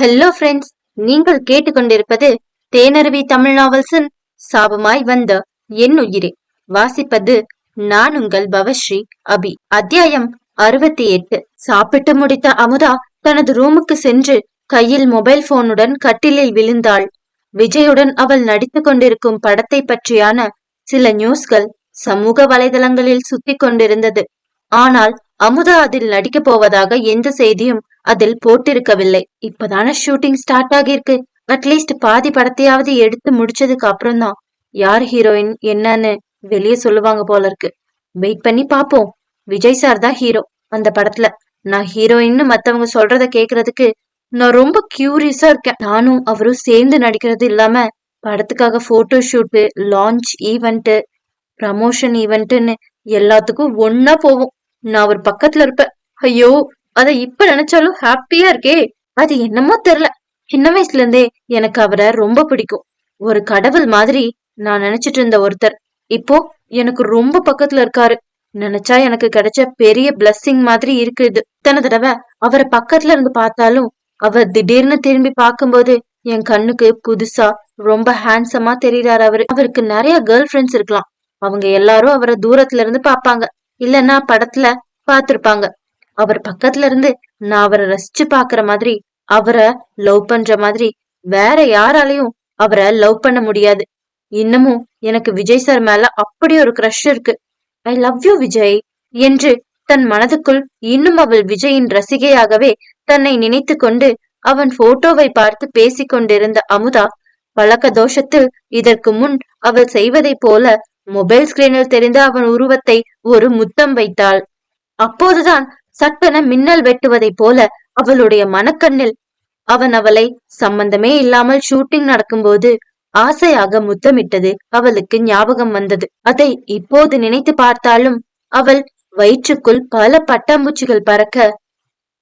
Hello friends நீங்கள் கேட்டுக்கொண்டிருப்பது தேனருவி தமிழ் நாவல்ஸின் சாபமாய் வந்த என் உயிரே. வாசிப்பது நான் உங்கள் பவஸ்ரீ அபி. அத்தியாயம் அறுபத்தி எட்டு. சாப்பிட்டு முடித்த அமுதா தனது ரூமுக்கு சென்று கையில் மொபைல் போனுடன் கட்டிலில் விழுந்தாள். விஜயுடன் அவள் நடித்து கொண்டிருக்கும் படத்தை பற்றியான சில நியூஸ்கள் சமூக வலைதளங்களில் சுத்தி கொண்டிருந்தது. ஆனால் அமுதா அதில் நடிக்கப் போவதாக எந்த செய்தியும் அதில் போட்டிருக்கவில்லை. இப்பதான ஷூட்டிங் ஸ்டார்ட் ஆகியிருக்கு. அட்லீஸ்ட் பாதி படத்தையாவது எடுத்து முடிச்சதுக்கு அப்புறம் தான் யார் ஹீரோயின் என்னன்னு வெளியே சொல்லுவாங்க போல இருக்கு. வெயிட் பண்ணி பாப்போம். விஜய் சார் தான் ஹீரோ அந்த படத்துல. நான் ஹீரோயின்னு மத்தவங்க சொல்றத கேக்குறதுக்கு நான் ரொம்ப கியூரியஸா இருக்கேன். நானும் அவரும் சேர்ந்து நடிக்கிறது இல்லாம படத்துக்காக photo shoot launch event promotion ஈவெண்ட்டுன்னு எல்லாத்துக்கும் ஒன்னா போவோம். நான் அவர் பக்கத்துல இருப்பேன். ஐயோ அத இப்ப நினைச்சாலும் ஹாப்பியா இருக்கே. அது என்னமோ தெரியல. சின்ன வயசுல இருந்தே எனக்கு அவரை ரொம்ப பிடிக்கும். ஒரு கடவுள் மாதிரி நான் நினைச்சிட்டு இருந்த ஒருத்தர். இப்போ எனக்கு ரொம்ப பக்கத்துல இருக்காரு. நினைச்சா எனக்கு கிடைச்ச பெரிய பிளஸ்ஸிங் மாதிரி இருக்கு இது. இத்தனை தடவை அவரை பக்கத்துல இருந்து பார்த்தாலும் அவர் திடீர்னு திரும்பி பார்க்கும்போது என் கண்ணுக்கு புதுசா ரொம்ப ஹேண்ட்ஸமா தெரியறாரு அவரு. அவருக்கு நிறைய கேர்ள் ஃப்ரெண்ட்ஸ் இருக்கலாம். அவங்க எல்லாரும் அவரை தூரத்துல இருந்து பாப்பாங்க இல்லைன்னா படத்துல பாத்திருப்பாங்க. அவர் பக்கத்துல இருந்து நான் அவரை ரசிச்சு பாக்குற மாதிரி அவரை லவ் பண்ற மாதிரி வேற யாராலையும் அவரை லவ் பண்ண முடியாது. இன்னமும் எனக்கு விஜய் சார் மேல அப்படி ஒரு க்ரஷ் இருக்கு. ஐ லவ் யூ விஜய் என்று தன் மனதுக்குள் இன்னும் அவள் விஜயின் ரசிகையாகவே தன்னை நினைத்து கொண்டு அவன் போட்டோவை பார்த்து பேசிக் கொண்டிருந்த அமுதா பழக்க தோஷத்தில் இதற்கு முன் அவள் செய்வதைப் போல மொபைல் ஸ்கிரீனில் தெரிந்த அவன் உருவத்தை ஒரு முத்தம் வைத்தாள். அப்போதுதான் சட்டென மின்னல் வெட்டுவதைப் போல அவளுடைய மனக்கண்ணில் அவன் அவளை சம்பந்தமே இல்லாமல் ஷூட்டிங் நடக்கும்போது ஆசையாக முத்தமிட்டது அவளுக்கு ஞாபகம் வந்தது. அதை இப்போது நினைத்து பார்த்தாலும் அவள் வயிற்றுக்குள் பல பட்டாம்பூச்சிகள் பறக்க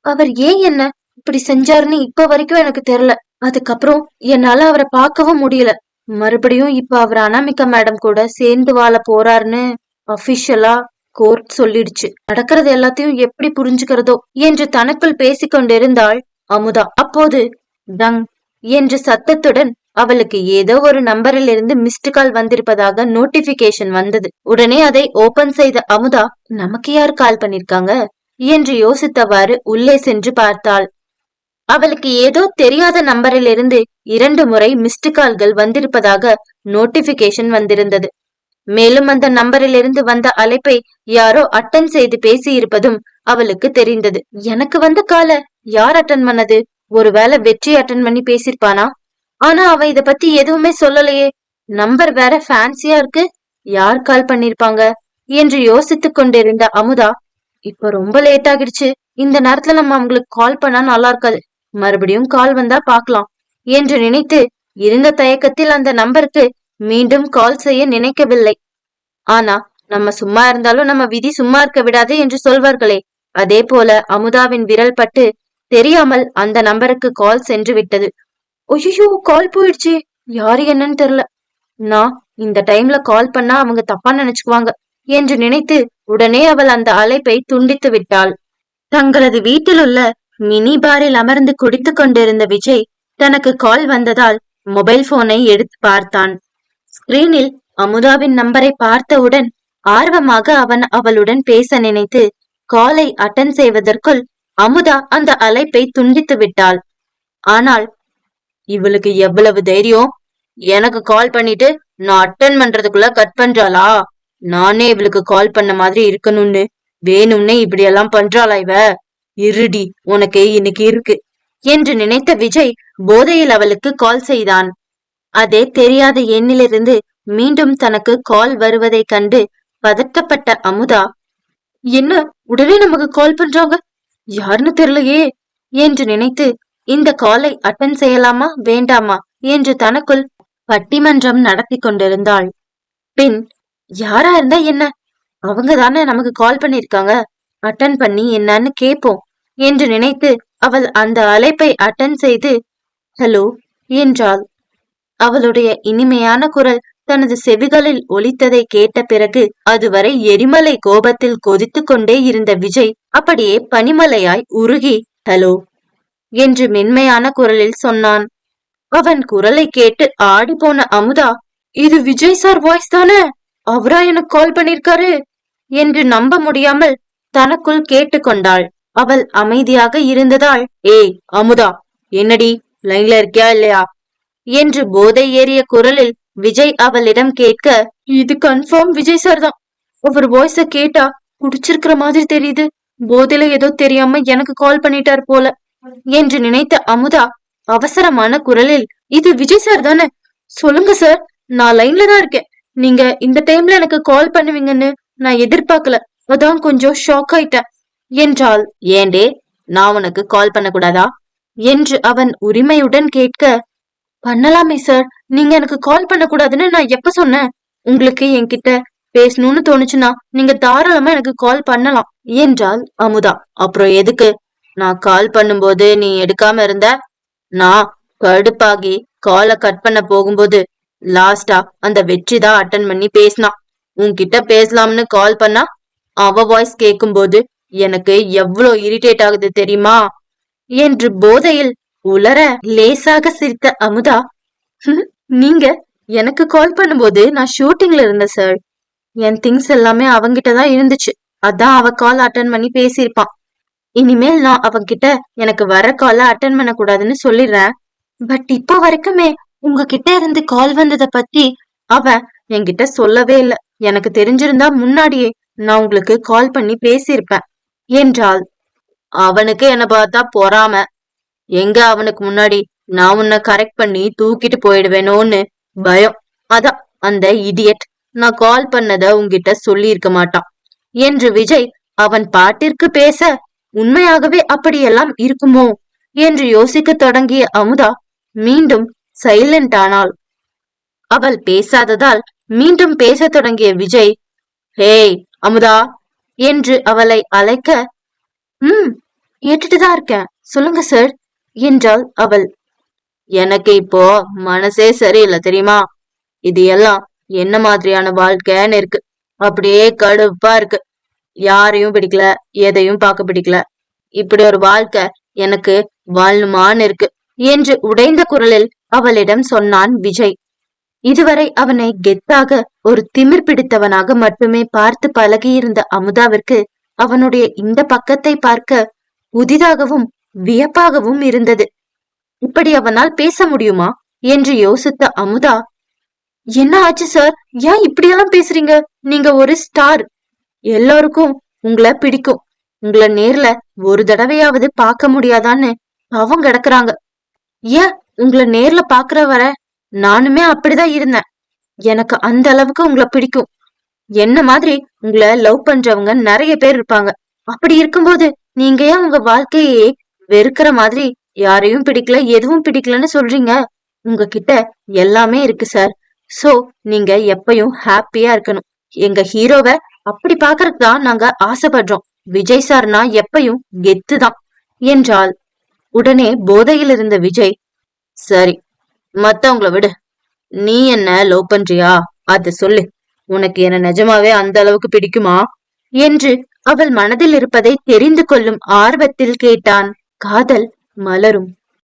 அவர் ஏன் என்ன இப்படி செஞ்சாருன்னு இப்ப வரைக்கும் எனக்கு தெரியல. அதுக்கப்புறம் என்னால அவரை பார்க்கவும் முடியல. மறுபடியும் இப்ப அவர் அனாமிகா மேடம் கூட சேர்ந்து வாழ போறாருன்னு அபிஷியலா கோர்ட் சொல்லிடுச்சு. நடக்கிறது எல்லாத்தையும் எப்படி புரிஞ்சுக்கிறதோ என்று தனக்குள் பேசிக்கொண்டிருந்தாள் அமுதா. அப்போது டங் என்ற சத்தத்துடன் அவளுக்கு ஏதோ ஒரு நம்பரில் இருந்து மிஸ்டு கால் வந்திருப்பதாக நோட்டிபிகேஷன் வந்தது. உடனே அதை ஓபன் செய்த அமுதா நமக்கு யார் கால் பண்ணிருக்காங்க? என்று யோசித்தவாறு உள்ளே சென்று பார்த்தாள். அவளுக்கு ஏதோ தெரியாத நம்பரில் இருந்து இரண்டு முறை மிஸ்டு கால்கள் வந்திருப்பதாக நோட்டிபிகேஷன் வந்திருந்தது. மேலும் அந்த நம்பரிலிருந்து வந்த அழைப்பை யாரோ அட்டன் செய்து பேசி இருப்பதும் அவளுக்கு தெரிந்தது. எனக்கு வந்த கால யார் அட்டன் பண்ணது? ஒருவேளை வெற்றி அட்டன் பண்ணி பேசிருப்பானா ஆனா அவ இத பத்தி எதுவுமே சொல்லலையே. நம்பர் வேற ஃபேன்சியா இருக்கு. யார் கால் பண்ணிருப்பாங்க என்று யோசித்துக் கொண்டிருந்த அமுதா இப்ப ரொம்ப லேட் ஆகிடுச்சு. இந்த நேரத்துல நம்ம அவங்களுக்கு கால் பண்ணா நல்லா இருக்காது. மறுபடியும் கால் வந்தா பாக்கலாம் என்று நினைத்து இருந்த தயக்கத்தில் அந்த நம்பருக்கு மீண்டும் கால் செய்ய நினைக்கவில்லை. ஆனா நம்ம சும்மா இருந்தாலும் நம்ம விதி சும்மா இருக்க விடாது என்று சொல்வார்களே. அதே போல அமுதாவின் விரல் பட்டு தெரியாமல் அந்த நம்பருக்கு கால் சென்று விட்டது. ஒய்யோ கால் போயிடுச்சு. யாரு என்னன்னு தெரியல. நான் இந்த டைம்ல கால் பண்ணா அவங்க தப்பா நினைச்சுக்குவாங்க என்று நினைத்து உடனே அவள் அந்த அழைப்பை துண்டித்து விட்டாள். தங்களது வீட்டில் உள்ள மினி பாரில் அமர்ந்து குடித்துக் கொண்டிருந்த விஜய் தனக்கு கால் வந்ததால் மொபைல் போனை எடுத்து பார்த்தான். ஸ்கிரீனில் அமுதாவின் நம்பரை பார்த்தவுடன் ஆர்வமாக அவன் அவளுடன் பேச நினைத்து காலை அட்டன் செய்வதற்குள் அமுதா அந்த அழைப்பை துண்டித்து விட்டாள். ஆனால் இவளுக்கு எவ்வளவு தைரியம்? எனக்கு கால் பண்ணிட்டு நான் அட்டன் பண்றதுக்குள்ள கட் பண்றாளா? நானே இவளுக்கு கால் பண்ண மாதிரி இருக்கணும்னு. வேணும்னே இப்படி எல்லாம் பண்றாளா இவ? இருடி உனக்கு இன்னைக்கு இருக்கு. என்று நினைத்த விஜய் போதையில் அவளுக்கு கால் செய்தான். அதே தெரியாத எண்ணிலிருந்து மீண்டும் தனக்கு கால் வருவதை கண்டு பதட்டப்பட்ட அமுதா என்ன உடனே நமக்கு கால் பண்றாங்க? யாருன்னு தெரியலையே. என்று நினைத்து இந்த காலை அட்டன் செய்யலாமா? வேண்டாமா? என்று தனக்குள் பட்டிமன்றம் நடத்தி கொண்டிருந்தாள். பின் யாரா இருந்தா என்ன? அவங்க தானே நமக்கு கால் பண்ணிருக்காங்க அட்டன் பண்ணி என்னன்னு கேப்போம் என்று நினைத்து அவள் அந்த அழைப்பை அட்டன் செய்து ஹலோ என்றாள். அவளுடைய இனிமையான குரல் தனது செவிகளில் ஒலித்ததை கேட்ட பிறகு அதுவரை எரிமலை கோபத்தில் கொதித்து கொண்டே இருந்த விஜய் அப்படியே பனிமலையாய் உருகி ஹலோ என்று மென்மையான குரலில் சொன்னான். அவன் குரலை கேட்டு ஆடி போன அமுதா இது விஜய் சார் வாய்ஸ் தானே? அவரா எனக்கு கால் பண்ணிருக்காரு? என்று நம்ப முடியாமல் தனக்குள் கேட்டுக்கொண்டாள் அவள் அமைதியாக இருந்ததால் ஏய் அமுதா என்னடி லைன்ல இருக்கியா இல்லையா? என்று போதை ஏறிய குரலில் விஜய் அவளிடம் கேட்க இது கன்ஃபார்ம் விஜய் சார் தான். அவர் வாய்ஸ கேட்டா குடிச்சிருக்கிற மாதிரி தெரியுது. போதையில ஏதோ தெரியாம எனக்கு கால் பண்ணிட்டார் போல. என்று நினைத்த அமுதா அவசரமான குரலில் இது விஜய் சார் தானே? சொல்லுங்க சார் நான் லைன்ல தான் இருக்கேன். நீங்க இந்த டைம்ல எனக்கு கால் பண்ணுவீங்கன்னு நான் எதிர்பார்க்கல. அதான் கொஞ்சம் ஷாக் ஆயிட்டேன். என்றாள். ஏண்டே நான் உனக்கு கால் பண்ணக்கூடாதா? என்று அவன் உரிமையுடன் கேட்க பண்ணலாமே சார் நீங்க எனக்கு கால் பண்ணக்கூடாதுன்னு நான் எப்ப சொன்னேன்? உங்களுக்கு என்கிட்ட பேசணும்னு தோணுச்சுன்னா நீங்க தாராளமா எனக்கு கால் பண்ணலாம் என்றாள் அமுதா. அப்புறம் எதுக்கு? நான் கால் பண்ணும்போது நீ எடுக்காம இருந்த நான் கடுப்பாகி காலை கட் பண்ண போகும்போது லாஸ்டா அந்த வெற்றி தான் அட்டன் பண்ணி பேசினான் உன்கிட்ட பேசலாம்னு கால் பண்ணா அவ வாய்ஸ் கேக்கும்போது எனக்கு எவ்வளோ இரிட்டேட் ஆகுது தெரியுமா? என்று போதையில் உலர லேசாக சிரித்த அமுதா "ஹம், நீங்க எனக்கு கால் பண்ணும்போது நான் ஷூட்டிங்ல இருந்தேன் சார் என் திங்ஸ் எல்லாமே அவங்கிட்ட தான் இருந்துச்சு. அதான் அவ கால் அட்டன் பண்ணி பேசியிருப்பான் இனிமேல் நான் அவங்கிட்ட எனக்கு வர கால அட்டன் பண்ண கூடாதுன்னு சொல்லிடுறேன். பட் இப்போ வரைக்குமே உங்ககிட்ட இருந்து கால் வந்தத பத்தி அவ என்கிட்ட சொல்லவே இல்ல. எனக்கு தெரிஞ்சிருந்தா முன்னாடியே நான் உங்களுக்கு கால் பண்ணி பேசியிருப்பேன். என்றாள். அவனுக்கு என்ன பார்த்தா பொறாம. எங்க அவனுக்கு முன்னாடி நான் உன்னை கரெக்ட் பண்ணி தூக்கிட்டு போயிடுவேனோன்னு பயம். அதான் அந்த இடியட் நான் கால் பண்ணத உங்ககிட்ட சொல்லி இருக்க மாட்டான். என்று விஜய் அவன் பாட்டிற்கு பேச உண்மையாகவே அப்படியெல்லாம் இருக்குமோ? என்று யோசிக்க தொடங்கிய அமுதா மீண்டும் சைலண்ட் ஆனாள். அவள் பேசாததால் மீண்டும் பேச தொடங்கிய விஜய் ஹேய் அமுதா என்று அவளை அழைக்க ம் கேட்டுட்டுதான் இருக்கேன். சொல்லுங்க சார் என்றாள் அவள். எனக்கு இப்போ மனசே சரியில்லை தெரியுமா? இது எல்லாம் என்ன மாதிரியான வாழ்க்கைன்னு இருக்கு. அப்படியே கடுப்பா இருக்கு. யாரையும் பிடிக்கல எதையும் பார்க்க பிடிக்கல. இப்படி ஒரு வாழ்க்கை எனக்கு வாழணுமான்னு இருக்கு என்று உடைந்த குரலில் அவளிடம் சொன்னான் விஜய். இதுவரை அவனை கெத்தாக ஒரு திமிர் பிடித்தவனாக மட்டுமே பார்த்து பழகியிருந்த அமுதாவிற்கு அவனுடைய இந்த பக்கத்தை பார்க்க புதிதாகவும் வியப்பாகவும் இருந்தது. இப்படி அவனால் பேச முடியுமா? என்று யோசித்த அமுதா என்ன ஆச்சு சார்? ஏன் இப்படியெல்லாம் பேசுறீங்க? நீங்க ஒரு ஸ்டார். எல்லாருக்கும் உங்களை பிடிக்கும். உங்களை நேர்ல ஒரு தடவையாவது பார்க்க முடியாதான்னு பாவம் கிடக்குறாங்க. ஏன் உங்களை நேர்ல பாக்குற வர நானுமே அப்படிதான் இருந்தேன். எனக்கு அந்த அளவுக்கு உங்களை பிடிக்கும். என்ன மாதிரி உங்களை லவ் பண்றவங்க நிறைய பேர் இருப்பாங்க. அப்படி இருக்கும்போது நீங்க ஏன் உங்க வாழ்க்கையே வெறுக்கிற மாதிரி யாரையும் பிடிக்கல எதுவும் பிடிக்கலன்னு சொல்றீங்க? உங்ககிட்ட எல்லாமே இருக்கு சார் சோ நீங்க எப்பயும் ஹாப்பியா இருக்கணும். எங்க ஹீரோவை அப்படி பாக்குறதுக்கு தான் நாங்க ஆசைப்படுறோம். விஜய் சார்னா எப்பயும் கெத்து தான் என்றாள் உடனே போதையில் இருந்த விஜய் சரி மத்தவங்கள விடு. நீ என்ன லவ் பண்றியா? அத சொல்லு. உனக்கு என்ன நிஜமாவே அந்த அளவுக்கு பிடிக்குமா? என்று அவள் மனதில் இருப்பதை தெரிந்து கொள்ளும் ஆர்வத்தில் கேட்டான். காதல் மலரும்.